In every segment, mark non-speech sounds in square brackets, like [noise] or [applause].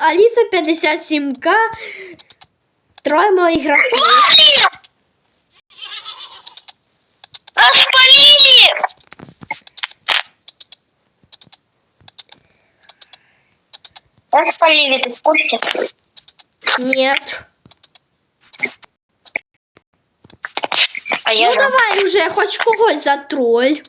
Аліса 57К. Троє моїх гравців. Нас спалили! Нас спалили, ты в курсе? Нет. А я Ну да. давай уже, хоч когось за троль.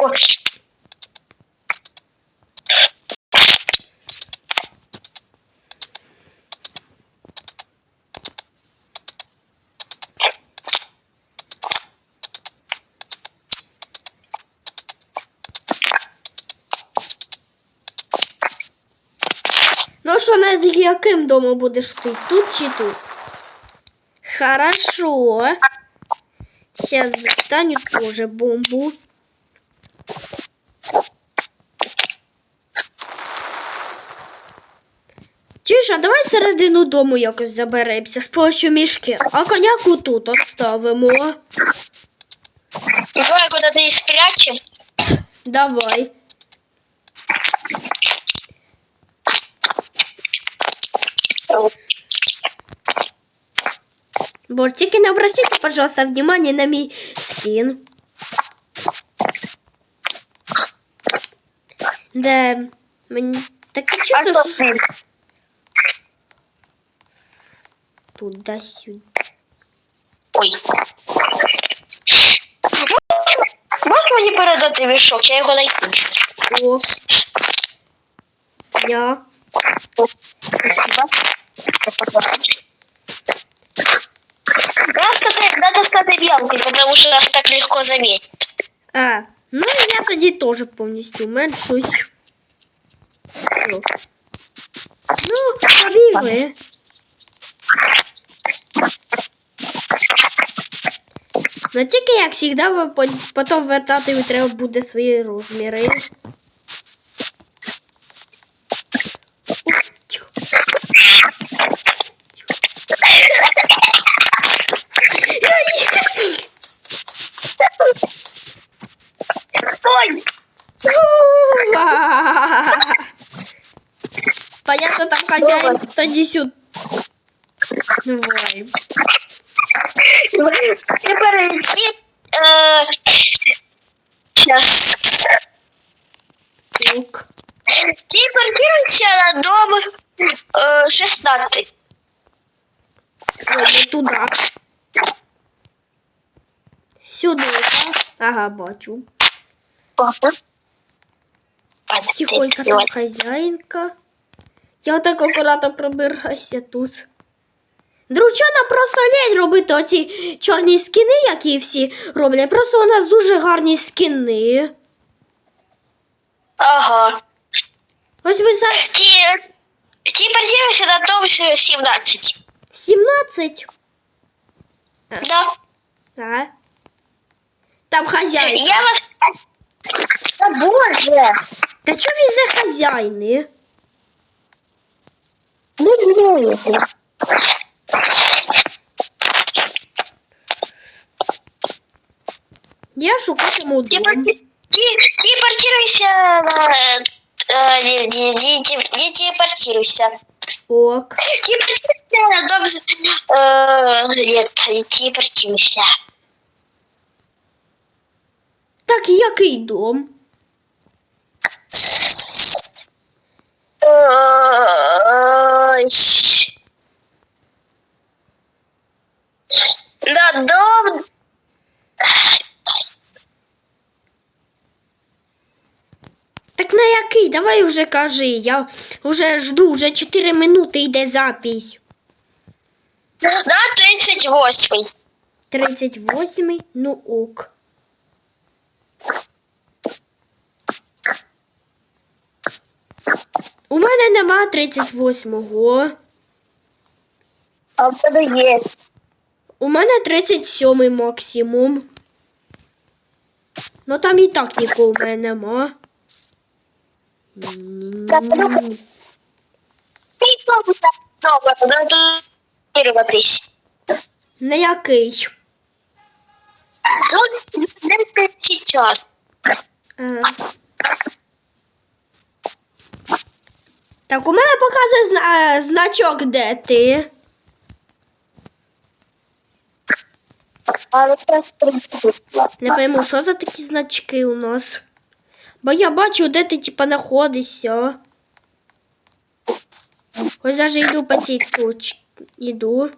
Ой. Що, над яким домом будеш ти? Тут чи тут? Хорошо. Сейчас достану тоже бомбу. Чуєш, а давай середину дому якось заберемося з помощью мішки, а коняку тут оставимо. Давай куда-то и спрячем. Давай. Бор, тільки не обращайте, пожалуйста, внимание на мій скін. Де мені таке А чувство, что туди-сюди. Ой. Можеш мені передати мішок? Я його знайду. О. Я. Так, надо стать белкой, потому что нас так легко заметить. А, ну я тоді теж повністю меншусь. Все. Ну, побігли. Ну тільки як завжди, ви по- потім вертати треба буде свої розміри. Понятно, там хозяин, тоді сюди. Давай. Тепер сейчас. Лук. Телепортируйся на дом э, 16. Ой, не туди. Сюди, так? Ага, бачу. Тихонько там хазяїнка. Я так акуратно пробираюся тут. Дручана просто лень робити оці чорні скіни, які всі роблять. Просто у нас дуже гарні скіни. Ага. Ось ви зараз Те- Телепортируйся на дом 17. 17. Да. А? Там хазяїнка. Я вас... Да боже! Та чого везде хазяїни? Ну, не Я шукатиму дом. Телепортируйся на... не телепортируйся. Ок. Телепортируйся на дом... э, Нет, не телепортируйся. Так який дом? Ой. На дом... Так на який? Давай уже кажи. Я вже жду, вже 4 минути йде запись. На 38. 38, ну ок. У мене нема 38-го. А в тебе є. У мене 37 максимум. Ну там і так нікого в мене нема. На який? Ну, не сейчас. Так, у мене показує зна- значок, де ти. Не пойму, що за такі значки у нас. Бо я бачу, де ти типа знаходишся. Ось даже йду по цій точці. Іду.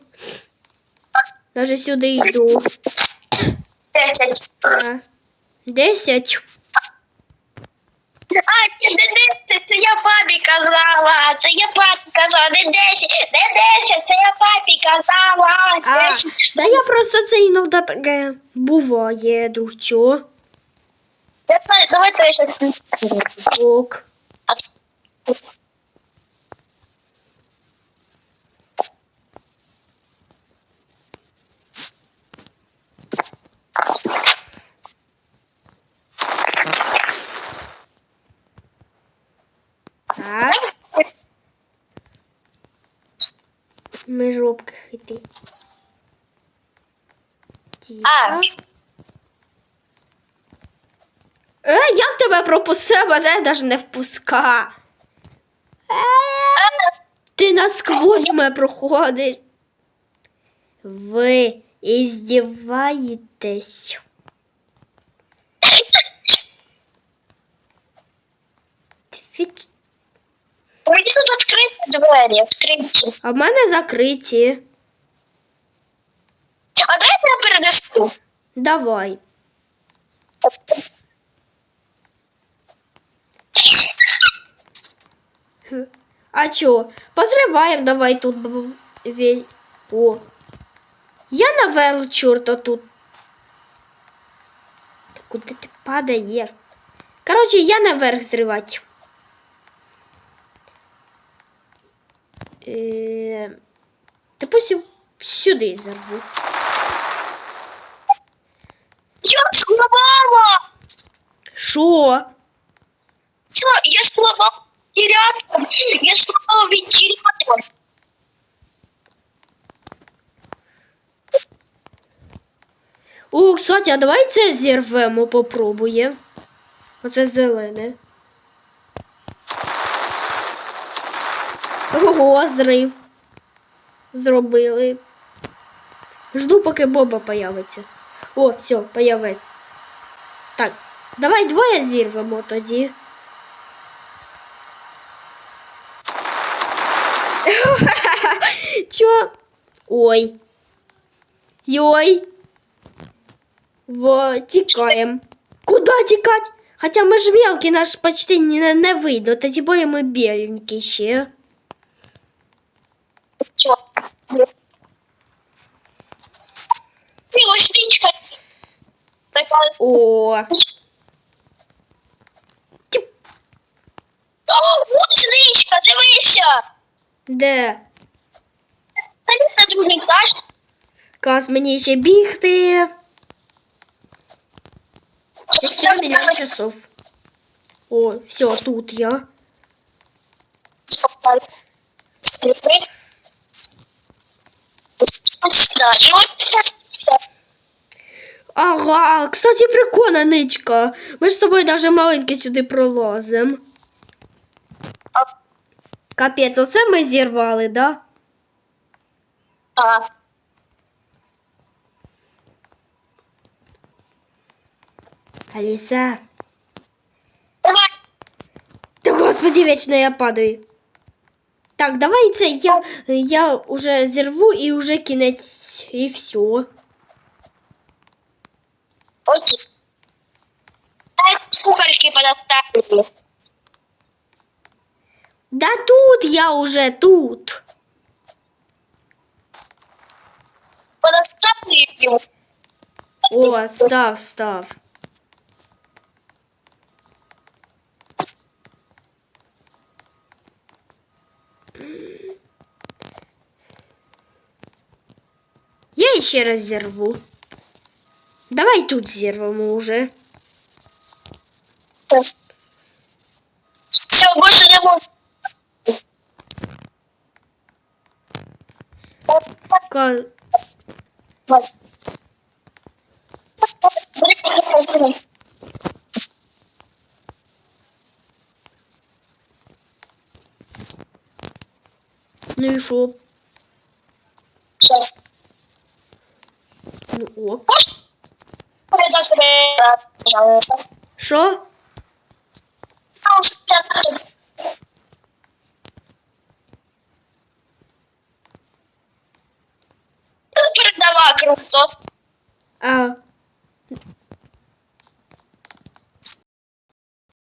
Даже сюди йду. Десять. Десять. А, не десять, це я папі казала. Це я папі казала, не десять, не десять, це я папі казала. А, Десять. да я просто це іноді таке буває, друг чо. давай, давай, Давайте я щось. Ок. Так. Ми жопки хити. Тихо. Е, як тебе пропустив, мене навіть не впуска. Е, ти насквозь мене проходиш. Ви іздіваєтесь. Фіч- Мені тут відкриті двері, відкриті. А в мене закриті. А дайте я перенесу. Давай. А чо? Позриваємо давай тут. О. Я наверх, чорта тут. Та куди ти падаєш? Короче, я наверх зривати. Е... Допустим, сюди зірву. Я сломала! Що? Що? Я сломала вентилятор. Я сломала вентилятор. О, кстати, а давай це зірвемо, попробуємо. Оце зелене. Ого, зрив. Зробили. Жду, поки Боба появиться. О, все, появиться. Так, давай двоє зірвемо тоді. [laughs] Чо? Ой. Йой. Во, тікаємо. Куда тікать? Хоча ми ж мелкі, наш почти не, не видно, та тим ми біленькі ще. Ось річка. Така. О. Тіп. О, ось річка, дивися. Де? Дивись на другий етаж. Клас, мені ще бігти. 67 мільйон часов. О, все, тут я. Ага, кстати, прикольна ничка. Ми ж з тобою даже маленькі сюди пролазимо. Капець, оце ми зірвали, да? А, Аліса. Давай. Та господи, вечно я падаю. Так, давай це я, я уже зірву і уже кінець і все. Окей. Дай кукольки подоставили. Да тут я уже тут. Подоставили его. О, став, став. ще раз зірву. Давай тут зірвемо уже. Все, больше не могу. Ка- Ну і що? Що? Привіт, пожалуйста. Що? Передала круто. А.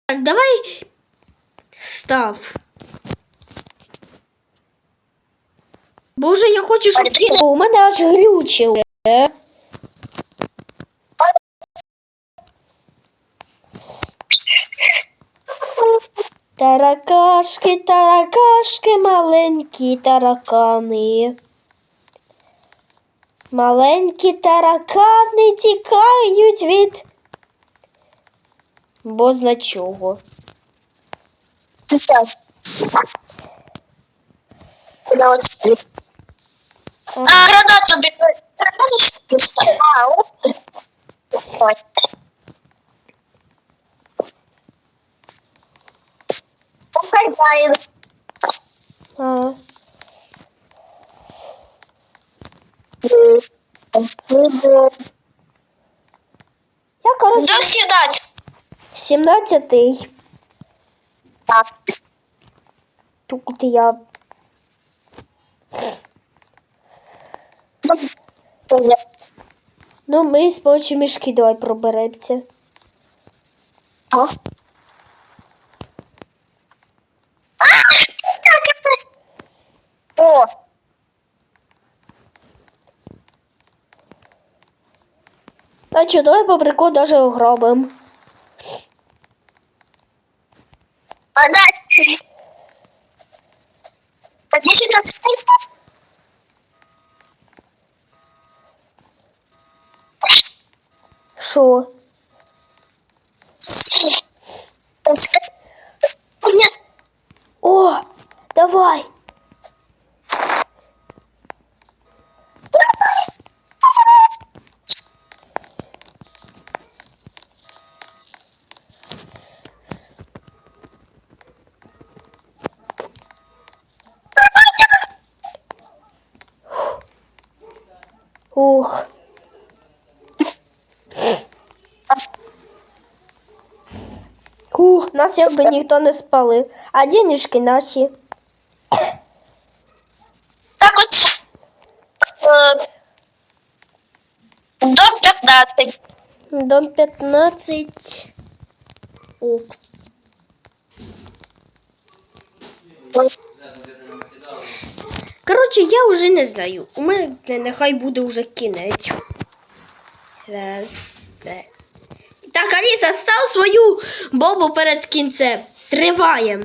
Так, давай став. Боже, я хочу, щоб ти... У мене аж глючило. Таракашки, таракашки, маленькі таракани. Маленькі таракани тікають від бозна чого. А гранату собі ставив? А, оп. Ой. Хазяїн. А, я, коротше, До сідать. 17-й. Так. Тут я. Ну, ми з почі мішки давай проберемося. О. О, Що, давай по приколу даже угробим. а дальше. А где сейчас спайка? Що? Ух. Ух, нас якби ніхто не спалив. А денежки наші. так вот э, до 15. Дом 15. Ок. Коротше, я вже не знаю. У мене нехай буде вже кінець. Так, Аліса, став свою бобу перед кінцем. Зриваємо.